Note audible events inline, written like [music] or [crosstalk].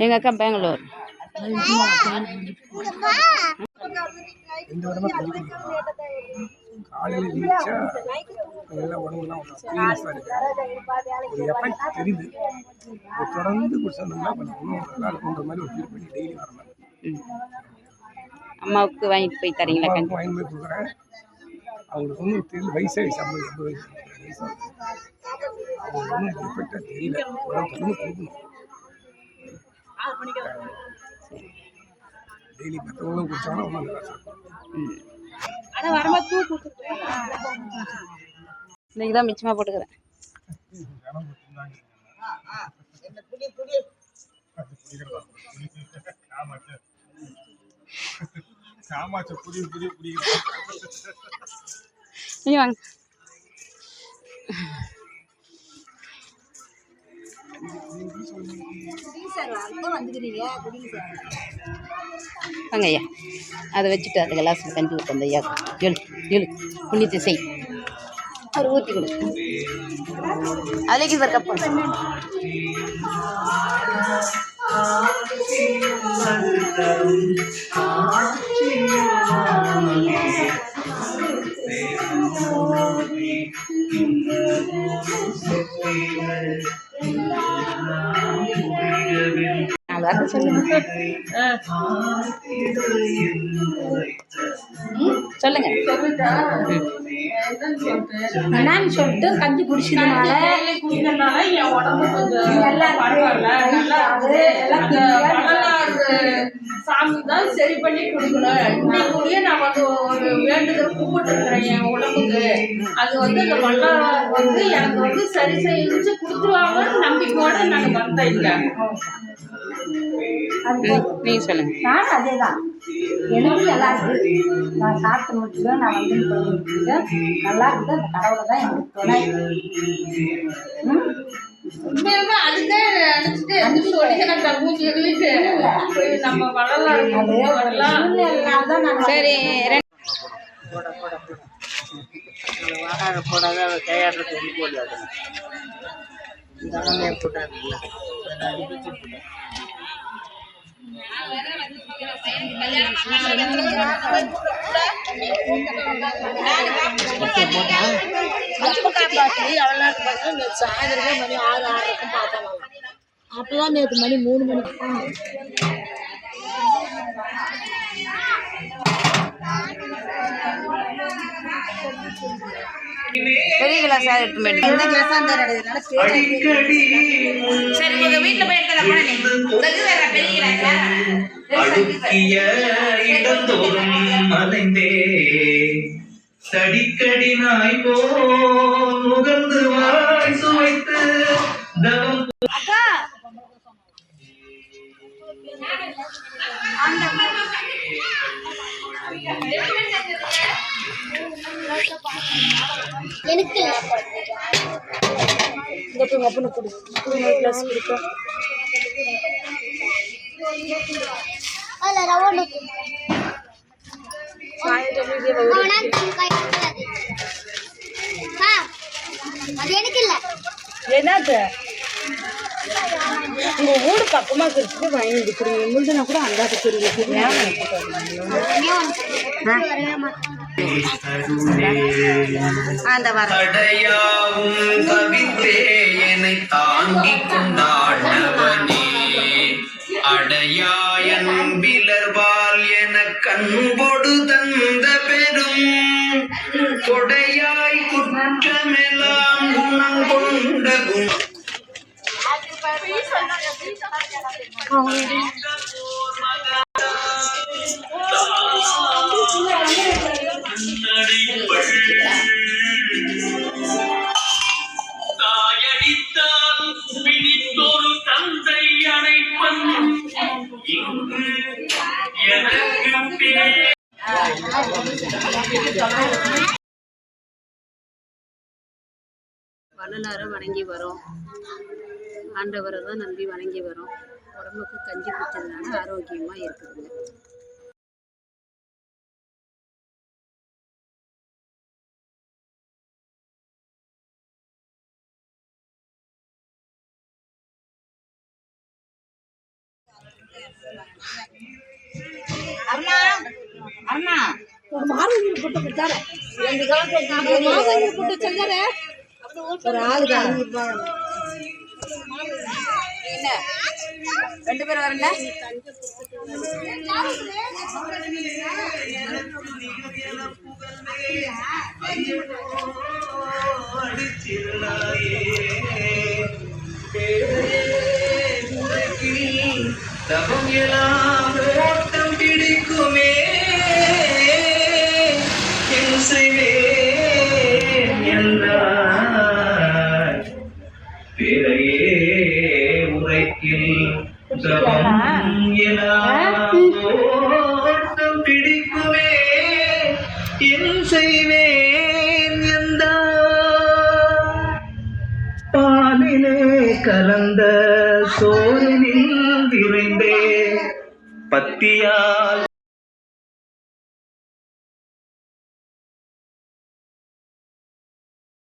எங்கள் அக்கா பெங்களூர். ரெண்டு வருடமா கஞ்சி குடிக்கிறோம் காலையில் எழுந்திரிச்சா எல்லாம் உடம்புலாம் க்ளீனஸாக இருக்கு ஒரு எஃபெக்ட் தெரியுது. இது தொடர்ந்து குடிச்சோம்னா கொஞ்சம் இன்னும் நல்லா இருக்குன்ற மாதிரி ஒரு ஃபீல் பண்ணி டெய்லி வர மாதிரி. ம். அம்மாவுக்கு வாங்கிட்டு போய் தரீங்களா வாங்கி போய் கொடுக்குறேன். அவங்களுக்கு ஒன்றும் தெரியல வயசாகிடுச்சு ஐம்பது எண்பது வயசு வயசாகுது அவங்களுக்கு ஒன்றும் எஃபெக்டாக தெரியல. உடம்பு கொடுக்கணும். டெய்லி நல்லா இன்னைக்கு தான் மிச்சமாக போட்டுக்கிறேன். [laughs] நீ வாங்க. வாங்க ஐயா அதை வச்சுட்டு அந்த கிளாஸில் கஞ்சி ஊற்று அந்த ஐயா எழு எழு புண்ணியத்தை செய். அவர் ஊற்றி கொடு. அதுலேக்கு சார் கப்பு you. வார்த்தை சொல்லுங்க. ம், சொல்லுங்க. என்னன்னு சொல்லிட்டு கஞ்சி குடிச்சதுனால சாமி தான் சரி பண்ணி கொடுக்கணும். இன்னைக்கு கூடயே நான் வந்து ஒரு என் உடம்புக்கு. அது வந்து அந்த வள்ளலார் வந்து எனக்கு வந்து சரி செஞ்சு கொடுத்துருவாங்கன்னு நம்பிக்கையோட நாங்கள் வந்தேன் இங்க. அது நீங்கள் சொல்லுங்க நானும் அதே தான் எனக்கு நல்லா இருக்கு. நான் சாப்பிட்டு முடிச்சுட்டேன் நான் வந்து நல்லா இருக்குது. அந்த கடவுளை தான் எனக்கு துணை. ம்? போட போட போட எந்த போடாத அந்த மூஞ்சி எழுதிட்டு போய் நம்ம வள்ளலார் சாயந்தரமே மணி ஆறு ஆறுக்கும் பார்த்தோம் அப்போதான் நேற்று மணி மூணு மணிக்கு பெரிய கிளாஸ் எடுத்து போயிட்டு சரி உங்கள் வீட்டில் போய் எடுத்ததை கூட நீ. உங்கள் வேற பெரிய கிளாஸா அடுக்கிய இடந்தோறும் அலைந்தே தடிக்கடி நாய் போல் முகந்து வாய் சுவைத்து தவம் இந்த போய் அப்பனை கொடு. கிளாஸ் கொடுப்பேன் அது. எனக்கு இல்ல. என்னது? உங்க வீடு பக்கமா இருக்கிறது வாங்கி வந்து கொடுங்க முந்தினா கூட அந்தாட்டு கொடுங்க அந்த வர தடையாவும் தவித்தே என்னை தாங்கிக் கொண்டாடவனே அடையாயன் விலர்வால் என கண்பொடு தந்த பெரும். கொடையாய் குற்றமெல்லாம் குணம் கொண்ட குணம். வள்ளலாரை வணங்கி வரோம். ஆண்டவரை தான் நம்பி வணங்கி வரோம். உடம்புக்கு கஞ்சி குடிச்சதுனால ஆரோக்கியமாக இருக்குதுங்க. அருணா அருணா. ஒரு ஆளுக்கு என்ன? ரெண்டு பேரும் வரல தவம் எல்லாம் கலந்த சோழனில் விரைந்தே. பத்தியால்